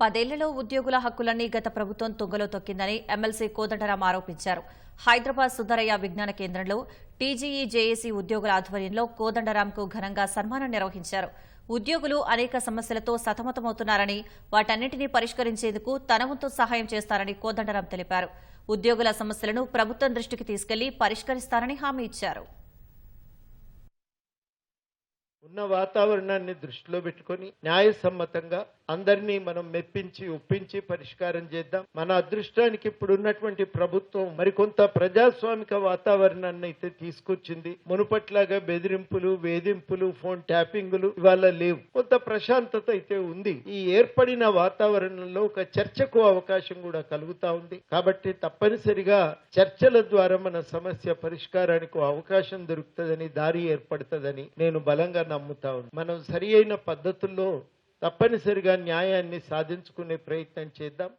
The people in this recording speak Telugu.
పదేళ్ళలో ఉద్యోగుల హక్కులన్నీ గత ప్రభుత్వం తుంగలో తొక్కిందని ఎమ్మెల్సీ కోదండరాం ఆరోపించారు. హైదరాబాద్ సుందరయ్య విజ్ఞాన కేంద్రంలో టీజీఈ జేఏసీ ఉద్యోగుల ఆధ్వర్యంలో కోదండరాంకు ఘనంగా సన్మానం నిర్వహించారు. ఉద్యోగులు అనేక సమస్యలతో సతమతమవుతున్నారని వాటన్నింటినీ పరిష్కరించేందుకు తన వంతు సహాయం చేస్తారని కోదండరాం తెలిపారు. ఉద్యోగుల సమస్యలను ప్రభుత్వం దృష్టికి తీసుకెళ్ళి పరిష్కరిస్తారని హామీ ఇచ్చారు. ఉన్న వాతావరణాన్ని దృష్టిలో పెట్టుకొని న్యాయసమ్మతంగా అందరినీ మనం మెప్పించి ఒప్పించి పరిష్కారం చేద్దాం. మన అదృష్టానికి ఇప్పుడు ఉన్నటువంటి ప్రభుత్వం మరికొంత ప్రజాస్వామిక వాతావరణాన్ని అయితే తీసుకొచ్చింది. మునుపట్లాగా బెదిరింపులు వేధింపులు ఫోన్ ట్యాపింగులు ఇవాళ లేవు. కొంత ప్రశాంతత అయితే ఉంది. ఈ ఏర్పడిన వాతావరణంలో ఒక చర్చకు అవకాశం కూడా కలుగుతా ఉంది. కాబట్టి తప్పనిసరిగా చర్చల ద్వారా మన సమస్య పరిష్కారానికి అవకాశం దొరుకుతుందని దారి ఏర్పడుతుందని నేను బలంగా నమ్ముతా ఉన్నాను మనం సరి అయిన పద్ధతుల్లో తప్పనిసరిగా న్యాయాన్ని సాధించుకునే ప్రయత్నం చేద్దాం.